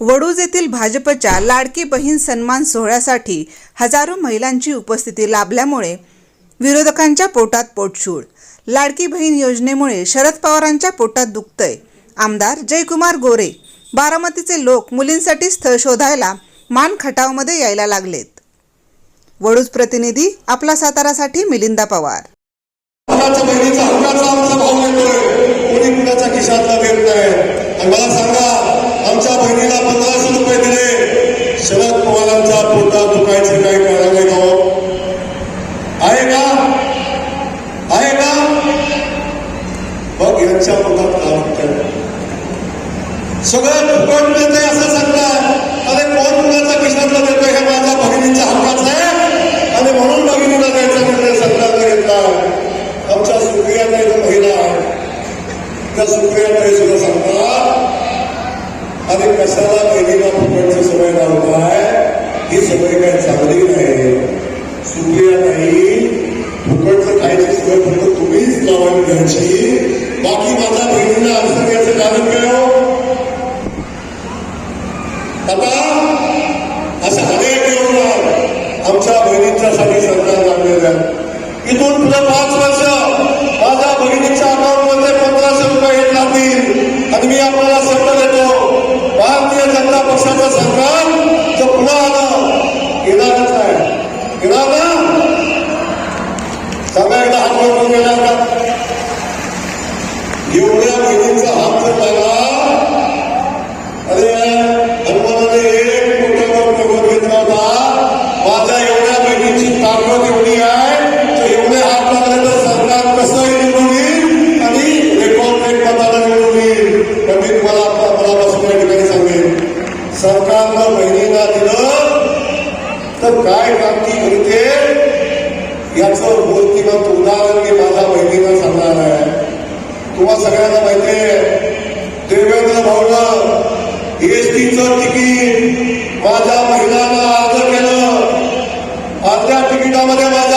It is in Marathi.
वडूज येथील भाजपच्या लाडकी बहीण सन्मान सोहळ्यासाठी हजारो महिलांची उपस्थिती लाभल्यामुळे विरोधकांच्या पोटात पोटशूळ लाडकी बहीण योजनेमुळे शरद पवारांच्या पोटात दुखतंय. आमदार जयकुमार गोरे बारामतीचे लोक मुलींसाठी स्थळ शोधायला मान खटावमध्ये यायला लागलेत. वडूज प्रतिनिधी आपला सातारासाठी मिलिंदा पवार. बहिणीचा हक्काचा आमचा भाऊ कोणी कुणाच्या खिशातला देत नाही. आणि मला आहे का आहे का बघ यांच्या पोटात काय दुखतंय सगळं फुकट मिळतंय असं सांगतात. अरे कोण मुलाचा खिशातला देतोय हे माझ्या भगिनीच्या हक्काच आहे? आणि म्हणून भगिनीला द्यायचा म्हणजे सरकारने घेतला. आमच्या सुप्रियाताई जो महिला आहे त्या सुप्रियाताई सुद्धा सांगतात आणि कशाला बहिणीला फुकटची सवय लावताय ही सवय काय चांगली नाही सुप्रियाताई फुकटचं खायची सवय फक्त तुम्हीच लावून घ्यायची. बाकी माझ्या बहिणींना अडचण द्यायचं कारण काय हो? आता असं अनेक योजना आमच्या बहिणींच्यासाठी सरकार लागलेल्या आहेत इथून पुढे पाच वर्ष माझ्या बहिणीच्या अकाउंटमध्ये पंधराशे रुपये येत लागतील आणि मी आपल्याला शब्द देतो भारतीय जनता पक्षाचं सरकार एवढ्या बहिणींचा हात जर लागला अरे हनुमानाने एक मोठा गौरव घेतला होता. माझ्या एवढ्या बहिणीची ताकद एवढी आहे तर एवढे हात लागले तर सरकार कसं निवडून येईल आणि रेकॉर्ड रेट मताला निवडून येईल. पण मी तुम्हाला आता मनापासून या ठिकाणी सांगेन सरकारनं बहिणीला दिलं तर काय कामती करते? याचं मूर्तिमंत उदा मी माझ्या बहिणीला सांगणार आहे तुम्हाला सगळ्यांना माहिती आहे. देवेंद्र भाऊला एसटीचं तिकीट माझ्या महिलांना अर्ज केलं. अर्ध्या तिकिटामध्ये माझ्या